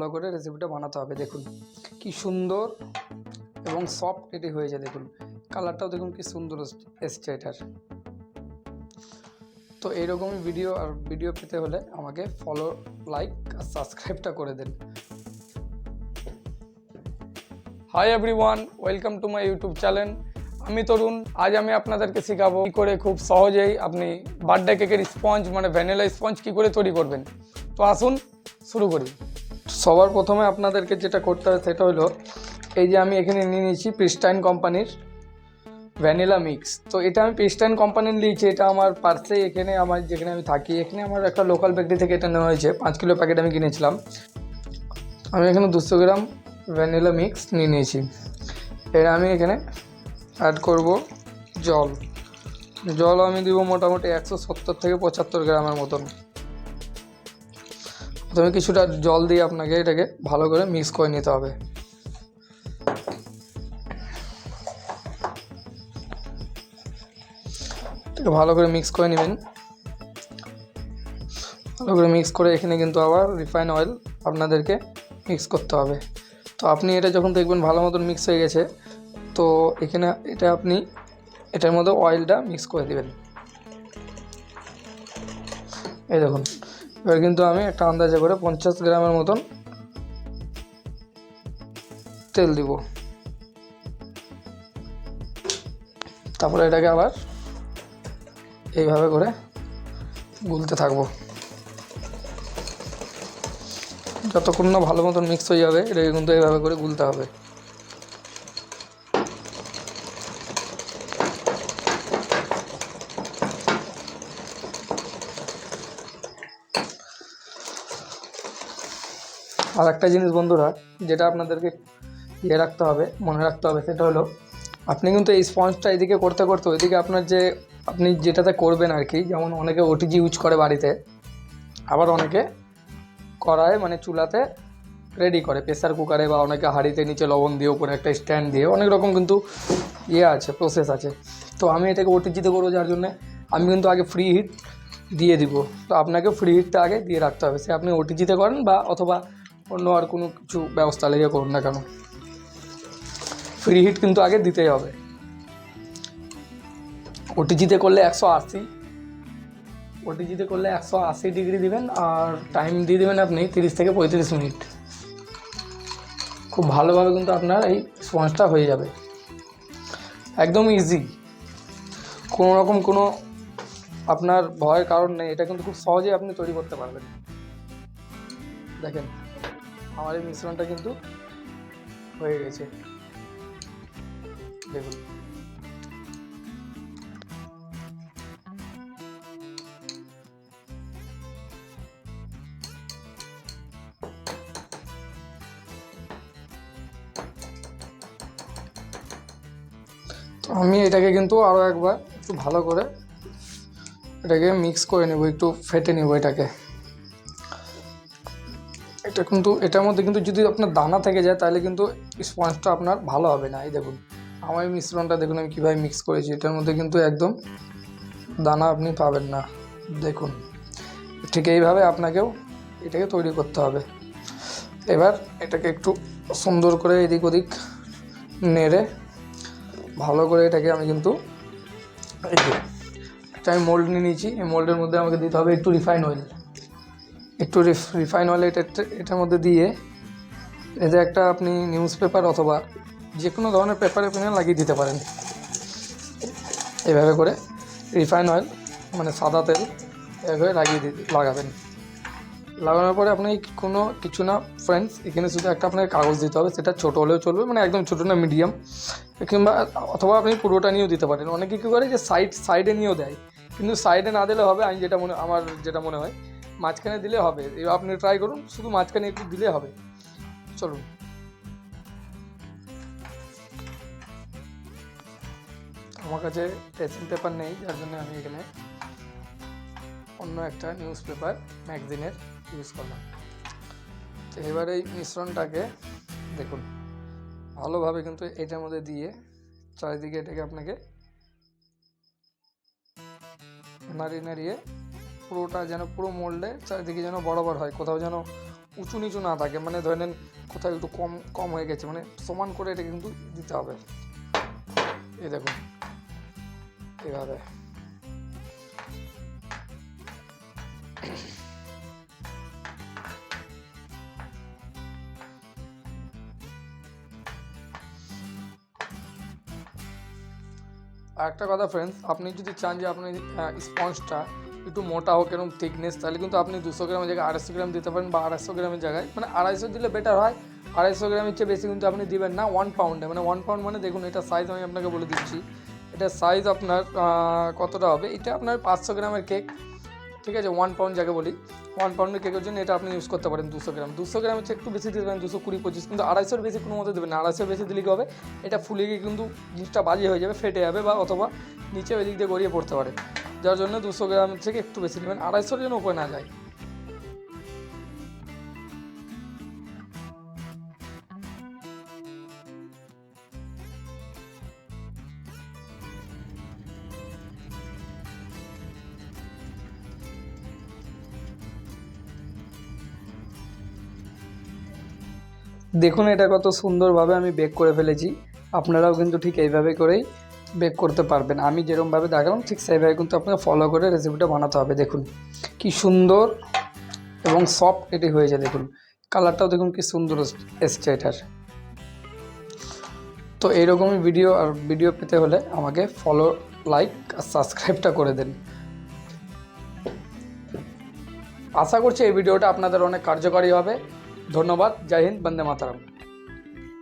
ভালো করে রেসিপিটা বানাতে হবে। দেখুন, কি সুন্দর এবং সফট এটি হয়েছে, দেখুন। কালারটাও দেখুন কি সুন্দর এস- এসছে এটার। তো এইরকমই ভিডিও আর ভিডিও পেতে হলে আমাকে ফলো লাইক আর সাবস্ক্রাইবটা করে দেন। Hi everyone welcome to my YouTube channel আমি তরুণ, আজ আমি আপনাদেরকে শেখাবো কী করে খুব সহজেই আপনি বার্থডে কেকের স্পঞ্জ মানে ভ্যানিলা স্পঞ্জ কী করে তৈরি করবেন। তো আসুন, শুরু করি। সবার প্রথমে আপনাদেরকে যেটা করতে হবে সেটা হলো, এই যে আমি এখানে নিয়ে নিয়েছি প্রিস্টাইন কোম্পানির ভ্যানিলা মিক্স তো এটা আমি প্রিস্টাইন কোম্পানির নিয়েছি এটা আমার পার্সে এখানে আমার, যেখানে আমি থাকি, এখানে আমার একটা লোকাল বেকরি থেকে এটা নেওয়া হয়েছে। পাঁচ কিলো প্যাকেট আমি কিনেছিলাম। আমি এখানে দুশো গ্রাম ভ্যানিলা মিক্স নিয়ে নিয়েছি। এর আমি এখানে অ্যাড করব জল। জল আমি দিব মোটামুটি একশো সত্তর থেকে পঁচাত্তর গ্রামের মতন। প্রথমে কিছুটা জল দিয়ে আপনাকে এটাকে ভালো করে মিক্স করে নিতে হবে। ভালো করে মিক্স করে নেবেন। ভালো করে মিক্স করে এখানে কিন্তু আবার রিফাইন অয়েল আপনাদেরকে মিক্স করতে হবে। তো আপনি এটা যখন দেখবেন ভালো মতন মিক্স হয়ে গেছে, তো এখানে এটা আপনি এটার মধ্যে অয়েলটা মিক্স করে দেবেন। এই দেখুন এবার কিন্তু আমি একটা আন্দাজে করে পঞ্চাশ গ্রামের মতন তেল দিব। তারপরে এটাকে আবার এইভাবে করে গুলতে থাকব। যতক্ষণ না ভালো মতন মিক্স হয়ে যাবে, এটাকে কিন্তু এইভাবে করে গুলতে হবে। আর একটা জিনিস বন্ধুরা, যেটা আপনাদেরকে ইয়ে রাখতে হবে, মনে রাখতে হবে, সেটা হলো আপনি কিন্তু এই স্পঞ্জটা এদিকে করতে করতে ওইদিকে আপনার যে আপনি যেটাতে করবেন আর কি যেমন অনেকে ওটিজি ইউজ করে বাড়িতে, আবার অনেকে কড়ায় মানে চুলাতে রেডি করে প্রেসার কুকারে বা অনেকে হাঁড়িতে নিচে লবণ দিয়ে উপরে একটা স্ট্যান্ড দিয়ে, অনেক রকম কিন্তু ইয়ে আছে প্রসেস আছে। তো আমি এটাকে ওটিজিতে করব যার জন্যে আমি কিন্তু আগে ফ্রি হিট দিয়ে দিব। তো আপনাকে ফ্রি হিটটা আগে দিয়ে রাখতে হবে, সে আপনি ওটিজিতে করেন বা অথবা অন্য আর কোনো কিছু ব্যবস্থা লেগে করুন না কেন? ফ্রি হিট কিন্তু আগে দিতেই হবে। ওটিজিতে করলে একশো আশি। ওটিজিতে করলে একশো আশি ডিগ্রি দিবেন আর টাইম দিয়ে দেবেন আপনি তিরিশ থেকে পঁয়ত্রিশ মিনিট খুব ভালোভাবে কিন্তু আপনার এই স্পঞ্জটা হয়ে যাবে। একদম ইজি কোনো রকম কোনো আপনার ভয়ের কারণ নেই। এটা কিন্তু খুব সহজেই আপনি তৈরি করতে পারবেন। দেখেন আমার এই মিশ্রণটা কিন্তু হয়ে গেছে। দেখুন। আমি এটাকে কিন্তু আরও একবার একটু ভালো করে এটাকে মিক্স করে নেব, একটু ফেটে নেব এটাকে। এটা কিন্তু, এটার মধ্যে কিন্তু যদি আপনার দানা থেকে যায়, তাহলে কিন্তু স্পঞ্জটা আপনার ভালো হবে না। এই দেখুন, আমার মিশ্রণটা দেখুন, আমি কীভাবে মিক্স করেছি। এটার মধ্যে কিন্তু একদম দানা আপনি পাবেন না। দেখুন, ঠিক এইভাবে আপনাকেও এটাকে তৈরি করতে হবে। এবার এটাকে একটু সুন্দর করে এদিক ওদিক নেড়ে ভালো করে এটাকে আমি কিন্তু এই যে আমি মোল্ড নিয়ে নিয়েছি। এই মোল্ডের মধ্যে আমাকে দিতে হবে একটু রিফাইন অয়েল একটু রিফাইন অয়েল এটা এটার মধ্যে দিয়ে এতে একটা আপনি নিউজ পেপার অথবা যে কোনো ধরনের পেপারে পেনে লাগিয়ে দিতে পারেন। এভাবে করে রিফাইন অয়েল মানে সাদা তেল, এভাবে লাগিয়ে দিতে লাগাবেন। লাগানোর পরে আপনি কোনো কিছু না ফ্রেন্ডস এখানে শুধু একটা আপনাকে কাগজ দিতে হবে, সেটা ছোটো হলেও চলবে মানে একদম ছোটো না মিডিয়াম কিংবা অথবা আপনি পুরোটা নিয়েও দিতে পারেন। অনেকে কী করে যে সাইড সাইডে নিয়েও দেয়, কিন্তু সাইডে না দিলে হবে, আমি যেটা মনে, আমার যেটা মনে হয় মাঝখানে দিলে হবে। এবার আপনি ট্রাই করুন, শুধু মাঝখানে একটু দিলে হবে। চলুন। আমার কাছে টেসিং পেপার নেই, যার জন্য আমি এখানে অন্য একটা নিউজ পেপার ম্যাগজিনের ইউজ করলাম। তো এবার এই মিশ্রণটাকে দেখুন। ভালোভাবে কিন্তু এটার মধ্যে দিয়ে চারিদিকে এটাকে আপনাকে নাড়িয়ে নাড়িয়ে পুরোটা যেন পুরো মোল্ডে চারিদিকে যেন বরাবর হয়, কোথাও যেন উঁচু নিচু না থাকে। মানে ধরে নেন, কোথাও একটু কম কম হয়ে গেছে। মানে সমান করে এটা কিন্তু দিতে হবে। এই দেখুন, এভাবে। আর একটা কথা ফ্রেন্ডস আপনি যদি চান যে আপনি স্পঞ্জটা একটু মোটা হোক, এরকম থিকনেস তাহলে কিন্তু আপনি দুশো গ্রামের জায়গায়, আড়াইশো গ্রাম দিতে পারেন বা আড়াইশো গ্রামের জায়গায়। মানে আড়াইশো দিলে বেটার হয়। আড়াইশো গ্রামের চেয়ে বেশি কিন্তু আপনি দিবেন না ওয়ান পাউন্ডে মানে ওয়ান পাউন্ড মানে দেখুন, এটা সাইজ আমি আপনাকে বলে দিচ্ছি। এটা সাইজ আপনার কতটা হবে? এটা আপনার পাঁচশো গ্রামের কেক ঠিক আছে? ওয়ান পাউন্ড যাকে বলি। ওয়ান পাউন্ডের কেকের জন্য এটা আপনি ইউজ করতে পারেন দুশো গ্রাম। দুশো গ্রামের চেয়ে একটু বেশি দিতে পারেন দুশো কুড়ি পঁচিশ। কিন্তু আড়াইশোর বেশি কোনো মতো দেবেন না। আড়াইশোর বেশি দিলে কী হবে? এটা ফুলে গিয়ে কিন্তু জিনিসটা বাজে হয়ে যাবে, ফেটে যাবে বা অথবা নিচে ওই দিক দিয়ে গড়িয়ে পড়তে পারে। যার জন্য দুশো গ্রাম থেকে একটু বেশি নেবেন আড়াইশো যেন উপরে না যায়। দেখুন এটা কত সুন্দরভাবে আমি বেক করে ফেলেছি। আপনারাও কিন্তু ঠিক এইভাবে করেই বেক করতে পারবেন। আমি যেরকমভাবে দেখালাম, ঠিক সেইভাবে কিন্তু আপনাকে ফলো করে রেসিপিটা বানাতে হবে। দেখুন, কি সুন্দর এবং সফট এটি হয়েছে, দেখুন। কালারটাও দেখুন কি সুন্দর এস- এসছে এটার। তো এইরকমই ভিডিও আর ভিডিও পেতে হলে আমাকে ফলো লাইক আর সাবস্ক্রাইবটা করে দেন। আশা করছি এই ভিডিওটা আপনাদের অনেক কার্যকরী হবে। ধন্যবাদ। জয় হিন্দ, বন্দে মাতারাম।